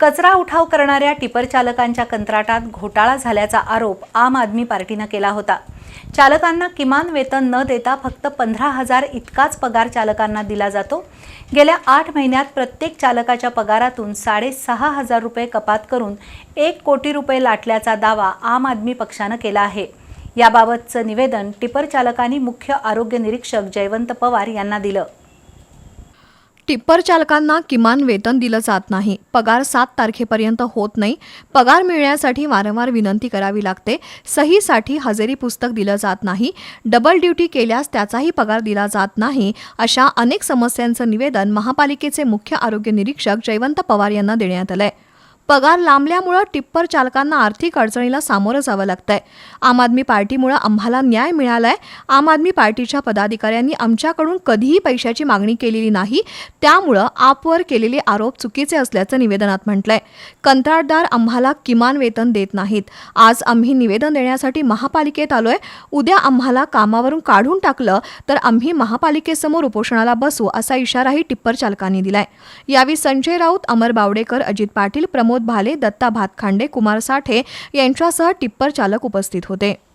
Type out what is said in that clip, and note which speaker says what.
Speaker 1: कचरा उठाव करणाऱ्या टिपर चालकांच्या कंत्राटात घोटाळा झाल्याचा आरोप आम आदमी पार्टीनं केला होता. चालकांना किमान वेतन न देता फक्त पंधरा हजार इतकाच पगार चालकांना दिला जातो. गेल्या आठ महिन्यात प्रत्येक चालकाच्या पगारातून साडेसहा हजार रुपये कपात करून एक कोटी रुपये लाटल्याचा दावा आम आदमी पक्षानं केला आहे. याबाबतचं निवेदन टिपर चालकांनी मुख्य आरोग्य निरीक्षक जयवंत पवार यांना दिलं.
Speaker 2: टिप्पर चालकांना किमान वेतन दिलं जात नाही. पगार सात तारखेपर्यंत होत नाही. पगार मिळण्यासाठी वारंवार विनंती करावी लागते. सहीसाठी हजेरी पुस्तक दिलं जात नाही. डबल ड्युटी केल्यास त्याचाही पगार दिला जात नाही अशा अनेक समस्यांचं निवेदन महापालिकेचे मुख्य आरोग्य निरीक्षक जयवंत पवार यांना देण्यात आलं आहे पगार लांबल्यामुळं टिप्पर चालकांना आर्थिक अडचणीला सामोरं जावं लागतंय. आम आदमी पार्टीमुळं आम्हाला न्याय मिळालाय. आम आदमी पार्टीच्या पदाधिकाऱ्यांनी आमच्याकडून कधीही पैशाची मागणी केलेली नाही. त्यामुळं आपवर केलेले आरोप चुकीचे असल्याचं निवेदनात म्हटलंय. कंत्राटदार आम्हाला किमान वेतन देत नाहीत. आज आम्ही निवेदन देण्यासाठी महापालिकेत आलोय. उद्या आम्हाला कामावरून काढून टाकलं तर आम्ही महापालिकेसमोर उपोषणाला बसू असा इशाराही टिप्पर चालकांनी दिलाय. यावेळी संजय राऊत अमर बावडेकर अजित पाटील प्रमोद भाले दत्ता भातखांडे कुमार साठे यांच्यासह टिप्पर चालक उपस्थित होते.